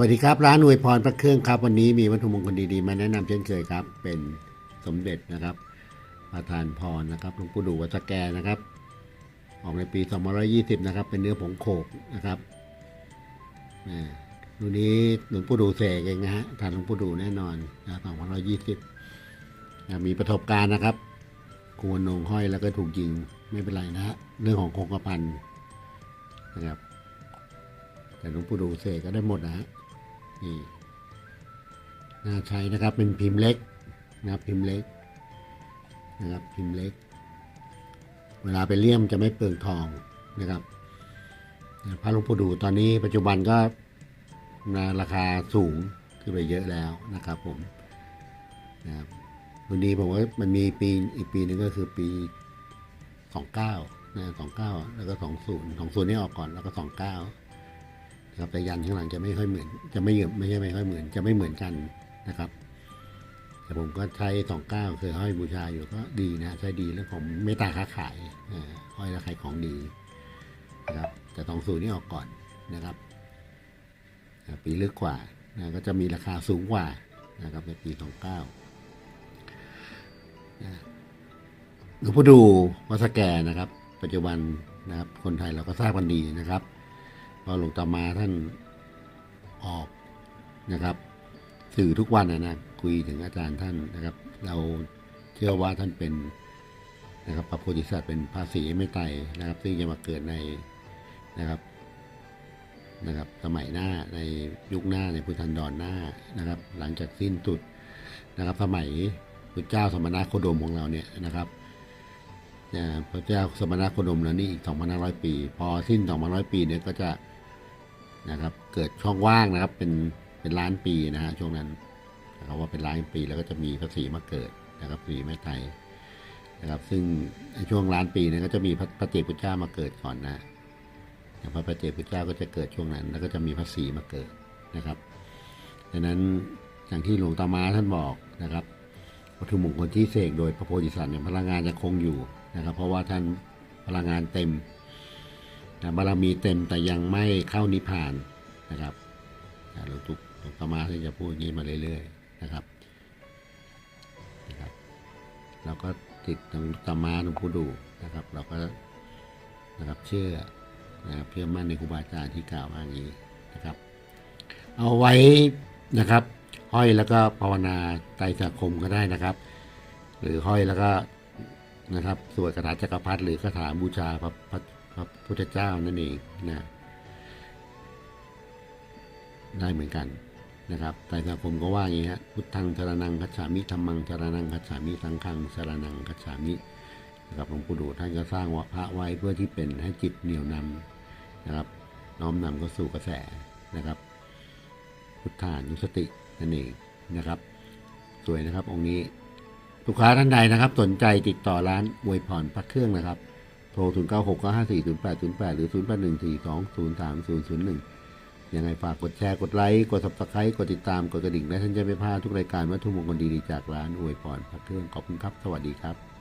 วัสดีครับร้านอวยพรพระเครื่องครับ วันนี้มีวัตถุมงคลดีๆมาแนะนำเช่นเคยครับ เป็นสมเด็จนะครับประธานพรนะครับหลวงปู่ดูวัดสแกนะครับ ออกในปี2520 นะครับ เป็นเนื้อผงโขกนะครับรุ่นนี้หลวงปู่ดูเสกเองนะฮะทานหลวงปู่ดูแน่นอนนะ2520นะมีประสบการณ์นะครับกวนนงห้อยแล้วก็ถูกยิงไม่เป็นไรนะฮะเรื่องของคงกระพันนะครับ แต่หลวงปู่ดูเสกก็ได้หมดนะฮะนี่น่าใช้นะครับเป็นพิมพ์เล็กนะครับพิมพ์เล็กนะครับพิมพ์เล็ก เวลาไปเลี่ยมจะไม่เปลืองทองนะครับพระหลวงปู่ดูตอนนี้ปัจจุบันก็นะราคาสูงขึ้นไปเยอะแล้วนะครับผมนะครับวันนี้ผมว่ามันมีปีอีกปีหนึงก็คือปีสองเก้านะสองเก้าแล้วก็สองศูนย์สองศูนย์นี่ออกก่อนแล้วก็สองเก้า นะครับแต่ยันข้างหลังจะไม่ค่อยเหมือน จะไม่เหมือนไม่ใช่ไม่ค่อยเหมือน จะไม่เหมือนกันนะครับ แต่ผมก็ใช้สองเก้าเคยห้อยบูชาอยู่ก็ดีนะใช้ดีเรื่องของเมตตาค้าขายห้อยแล้วขายของดีนะครับ แต่สองศูนย์นี่ออกก่อนนะครับปีลึกกว่านะก็จะมีราคาสูงกว่านะครับในปีสองเก้าหลวงพ่อดูวัดสแกนะครับ ปัจจุบันนะครับ คนไทยเราก็ทราบกันดีนะครับ พอหลวงตามาท่านออกนะครับ สื่อทุกวันนะนะคุยถึงอาจารย์ท่านนะครับ เราเชื่อว่าท่านเป็นนะครับพระโพธิสัตว์เป็นภาษีไม่ไตนะครับ ซึ่งจะมาเกิดในนะครับนะครับสมัยหน้าในยุคหน้าในพุทธันดรหน้านะครับ หลังจากสิ้นสุดนะครับ สมัยพระเจ้าสมณโคดมของเราเนี่ยนะครับอ่าพระเจ้าสมณโคดมแล้วนี่อีก 2,500 ปี พอสิ้น 2,500 ปีเนี่ยก็จะ นะครับ เกิดช่องว่างนะครับ เป็นเป็นล้านปีนะฮะช่วงนั้นนะครับว่าเป็นล้านปีแล้วก็จะมีพระศรีมาเกิดนะครับศรีแม่ไตรนะครับ ซึ่งช่วงล้านปีเนี่ยก็จะมีพระพระเจ้าพุทธเจ้ามาเกิดก่อนนะพระพระเจ้าพุทธเจ้าก็จะเกิดช่วงนั้น แล้วก็จะมีพระศรีมาเกิดนะครับดังนั้นอย่างที่หลวงตามาท่านบอกนะครับวัตถุมงคลที่เสกโดยพระโพธิสัตว์เนี่ยพลังงานจะคงอยู่นะครับ เพราะว่าท่านพลังงานเต็ม นะบารมีเต็มแต่ยังไม่เข้านิพพานนะครับหลวงตุกหลวงตามาท่านจะพูดอย่างนี้มาเรื่อยๆนะครับนะครับเราก็ติดหลวงตามาหลวงปู่ดูนะครับ เราก็นะครับเชื่อนะครับเชื่อมั่นในครูบาอาจารย์ที่กล่าวมาอย่างนี้นะครับ เอาไว้นะครับ ห้อยแล้วก็ภาวนาไตรสักคมก็ได้นะครับ หรือห้อยแล้วก็นะครับสวดคาถาจักรพรรดิหรือคาถาบูชาพระ พระพุทธเจ้านั่นเองนะได้เหมือนกันนะครับไตรสักคมก็ว่าอย่างนี้ฮะพุทธังสรนังคัจฉามิธรรมังสรนังคัจฉามิสังฆังสรนังคัจฉามินะครับหลวงปู่ดูท่านก็สร้างวะพระไว้เพื่อที่เป็นให้จิตเหนี่ยวนำนะครับ น้อมนำเข้าสู่กระแสนะครับ พุทธานุสตินั่นเองนะครับ สวยนะครับองค์นี้ลูกค้าท่านใดนะครับ สนใจติดต่อร้านอวยพรพระเครื่องนะครับ โทร 0 9 6 9 5 4 0 8 0 8 หรือ 0 8 1 4 2 0 3 0 0 1 ยังไงฝากกดแชร์กดไลค์ กด subscribe กดติดตาม กดกระดิ่ง และท่านจะไม่พลาดทุกรายการวัตถุมงคลดีๆจากร้านอวยพรพระเครื่องขอบคุณครับ สวัสดีครับ